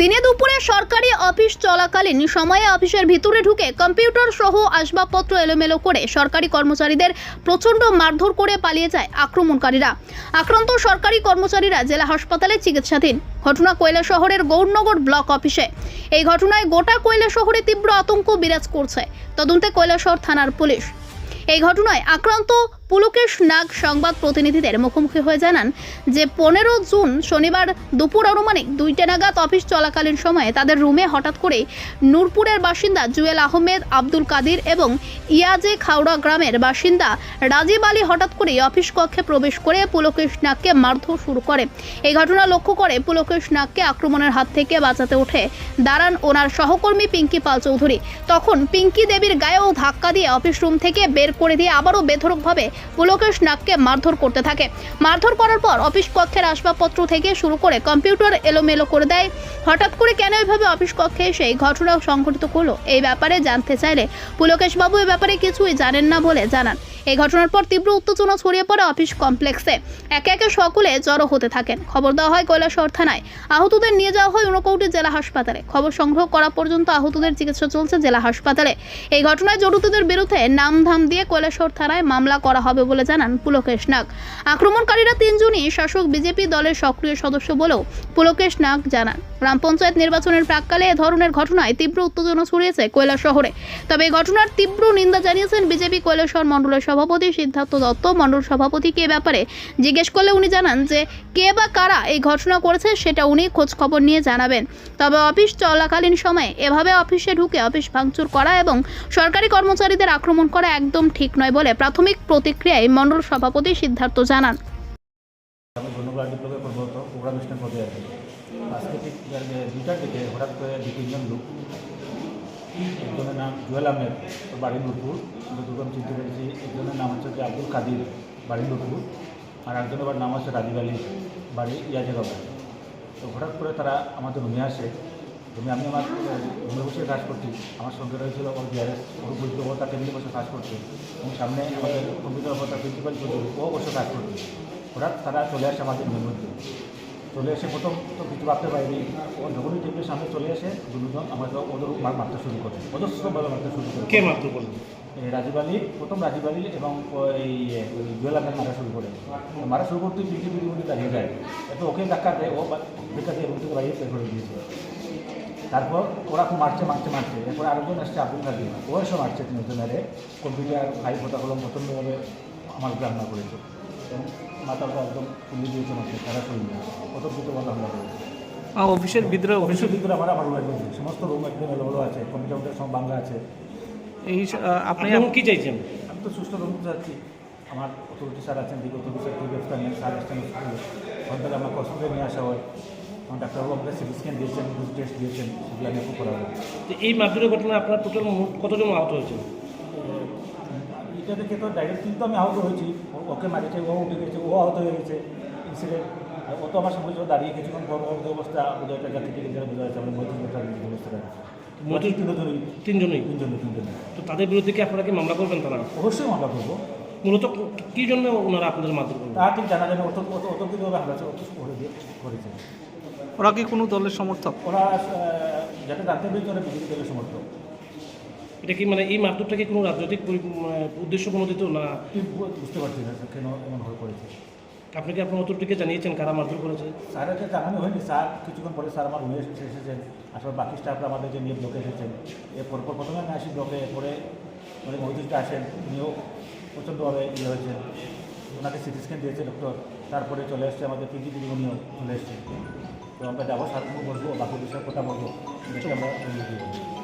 দিনে দুপুরে সরকারি অফিস চলাকালীন সময়ে অফিসের ভিতরে ঢুকে কম্পিউটার সহ আসবাবপত্র এলোমেলো করে সরকারি কর্মচারীদের প্রচণ্ড মারধর করে পালিয়ে যায় আক্রমণকারীরা। আক্রান্ত সরকারি কর্মচারীরা জেলা হাসপাতালে চিকিৎসাধীন। ঘটনা কয়লা শহরের গৌরনগর ব্লক অফিসে। এই ঘটনায় গোটা কয়লা শহরে তীব্র আতঙ্ক বিরাজ করছে। তদন্তে কৈলাসহর থানার পুলিশ। এই ঘটনায় আক্রান্ত পুলকেশ নাগ সংবাদ প্রতিনিধিদের মুখোমুখি হয়ে জানান যে পনেরো জুন শনিবার দুপুর অনুমানিক দুইটা নাগাদ অফিস চলাকালীন সময়ে তাদের রুমে হঠাৎ করে নূরপুরের বাসিন্দা জুয়েল আহমেদ, আব্দুল কাদির এবং ইয়াজে খাওড়া গ্রামের বাসিন্দা রাজীব আলী হঠাৎ করেই অফিস কক্ষে প্রবেশ করে পুলকেশ নাগকে মারধর শুরু করে। এই ঘটনা লক্ষ্য করে পুলকেশ নাগকে আক্রমণের হাত থেকে বাঁচাতে ওঠে দাঁড়ান ওনার সহকর্মী পিঙ্কি পাল চৌধুরী। তখন পিঙ্কি দেবীর গায়েও ধাক্কা দিয়ে অফিস রুম থেকে বের করে দিয়ে আবারও বেধড়কভাবে পুলকেশ নাককে মারধর করতে থাকে। মারধর করার পর অফিস কক্ষের আসবাবপত্র থেকে শুরু করে কম্পিউটার এলোমেলো করে দেয়। হঠাৎ করে কেন এভাবে অফিস কক্ষে এসে এই ঘটনা সংঘটিত করল? এই ব্যাপারে জানতে চাইলে পুলকেশ বাবু এ ব্যাপারে কিছুই জানেন না বলে জানান। এই ঘটনার পর তীব্র উত্তেজনা ছড়িয়ে পড়ে অফিস কমপ্লেক্সে। একে একে সকলে জড়ো হতে থাকেন। খবর দেওয়া হয় কৈলাসহর থানায়। আহতদের নিয়ে যাওয়া হয় ঊনকৌটি জেলা হাসপাতালে। খবর সংগ্রহ করা পর্যন্ত আহতদের চিকিৎসা চলছে জেলা হাসপাতালে। এই ঘটনায় জড়িতদের বিরুদ্ধে নামধাম দিয়ে কৈলাসহর থানায় মামলা করা হবে বলে জানান পুলকেশ নাগ। আক্রমণকারীরা তিনজনই শাসক বিজেপি দলের সক্রিয় সদস্য বলেও পুলকেশ নাগ জানান। গ্রাম পঞ্চায়েত নির্বাচনের প্রাককালে এ ধরনের ঘটনায় তীব্র উত্তেজনা ছড়িয়েছে কৈলাস শহরে তবে এই ঘটনার তীব্র নিন্দা জানিয়েছেন বিজেপি কৈলাসহর মণ্ডলের সভাপতি সিদ্ধার্থ দত্ত মণ্ডল সভাপতিকে এ ব্যাপারে জিজ্ঞেস করলে উনি জানান যে কে বা কারা এই ঘটনা করেছে সেটা উনি খবর নিয়ে জানাবেন। তবে অফিস চলাকালীন সময়ে এভাবে অফিসে ঢুকে অফিস ভাঙচুর করা এবং সরকারি কর্মচারীদের আক্রমণ করা একদম ঠিক নয় বলে প্রাথমিক প্রতিক্রিয়ায় মণ্ডল সভাপতি সিদ্ধার্থ জানান। আজকে ঠিক মানে দিকে হঠাৎ করে দু তিনজন লোক একজনের নাম জুয়েল আহমেদ বাড়ি নূরপুর। যতটুকু আমি চিনতে পেরেছি। একজনের নাম হচ্ছে আব্দুল কাদির, বাড়ি নূরপুর। আর একজনের নাম হচ্ছে রাজীব আলী, বাড়ি ইয়াজেগাবা তো হঠাৎ করে তারা আমাদের রুমে আসে। রুমে আমি আমার রুমে বসে কাজ করছি। আমার সঙ্গে রয়েছিল ওর বিআরএস বৈদ্য তার টেবিলে বসে কাজ করছে। এবং সামনে আমাদের কম্পিউটার অবতার প্রিন্সিপাল ও বসে কাজ করছে। হঠাৎ তারা চলে আসে আমাদের রুমের মধ্যে। চলে এসে প্রথম তো কিছু ভাবতে পারিনি। ও যখনই টেবিলের সামনে চলে আসে দুজন আমাদের ওদের মার মারতে শুরু করে। অজস্রভাবে মারতে শুরু করে। কে মারতে এই রাজীব আলী প্রথম রাজীব আলী এবং ওই জুয়েল আহমেদ মারা শুরু করে। মারা শুরু করতে পিটি পিটি মধ্যে দাঁড়িয়ে যায়। এত ওকে ধাক্কা দেয় ও বা- ধাক্কা দিয়ে রুম থেকে বাইরে বের করে দিয়েছে। তারপর ওরা খুব মারছে মারছে মারছে। এরপর আরেকজন আসছে আব্দুল কাদির। ও এসে মারছে তিনজন মেরে কম্পিউটার ফাইল ফোটা কলম প্রচণ্ডভাবে আমার উপরে করেছে। এবং মাথাটা একদম তুলে দিয়েছে মারছে তারা শরীরে কত দ্রুত বন্ধ হামলা করেছে অফিসের ভিতরে অফিসের ভিতরে আমার আমার রুমের মধ্যে সমস্ত রুম একদম এলোমেলো আছে কম্পিউটার সব বাংলা আছে। এই আপনি এখন কি চাইছেন? আমি তো সুস্থ রুম যাচ্ছি আমার অথরিটি স্যার আছেন দিকে অথরিটি স্যার ব্যবস্থা নেন স্যার আসছেন ওখান আমার কষ্ট করে নিয়ে আসা হয়। আমার ডাক্তারবাবু আমাকে সিটি স্ক্যান দিয়েছেন টেস্ট দিয়েছেন সেগুলো আমি এখন করাবো। তো এই মারধরের ঘটনায় আপনার টোটাল কতজন আহত হয়েছে দেখে তো ডাইরেক্ট কিন্তু আমি আহত হয়েছি। ওকে মারিছে ও উঠে গেছে ও আহত হয়ে গেছে। ইনসিডেন্ট ও তো আমার সঙ্গে দাঁড়িয়ে কিছুক্ষণ যে অবস্থা বোঝা একটা জাতি থেকে যারা বোঝা যাচ্ছে আমার মধ্যে অবস্থাটা মধ্যে তিনজনই। তিনজনই? তিনজনই তিনজনই। তো তাদের বিরুদ্ধে কি আপনারা কি মামলা করবেন তারা? অবশ্যই মামলা করব। মূলত কি জন্য ওনারা আপনাদের করবেন তা ঠিক জানা যায় না অত অত অতর্কিতভাবে হামলা করে দিয়ে করেছে। ওরা কি কোনো দলের সমর্থক? ওরা যাতে জানতে পেরেছে ওরা বিজেপি দলের সমর্থক। এটা কি মানে এই মারধরটা কি কোনো রাজনৈতিক পরি- উদ্দেশ্য প্রণোদিত না? বুঝতে পারছি না কেন এমন হয়ে পড়েছে আপনি কি আপনার অতটুকুকে জানিয়েছেন কারা মারধর করেছে? স্যারের জানানো হয়নি। স্যার কিছুক্ষণ পরে স্যার আমার রুমে এসে এসেছেন। আসলে বাকি স্টাফরা আমাদের যে নিয়ে ব্লকে এসেছেন। এরপর পর প্রথমে আমি আসি ব্লকে এরপরে মানে মহিদুলটা আসেন। উনিও প্রচণ্ডভাবে ইয়ে হয়েছেন। ওনাকে সিটি স্ক্যান দিয়েছে ডক্টর তারপরে চলে এসছে আমাদের পিজি দিদি উনিও চলে এসছে তো আমরা যাব সাত বসবো বাকি বিষয়ে কথা বলব আমরা।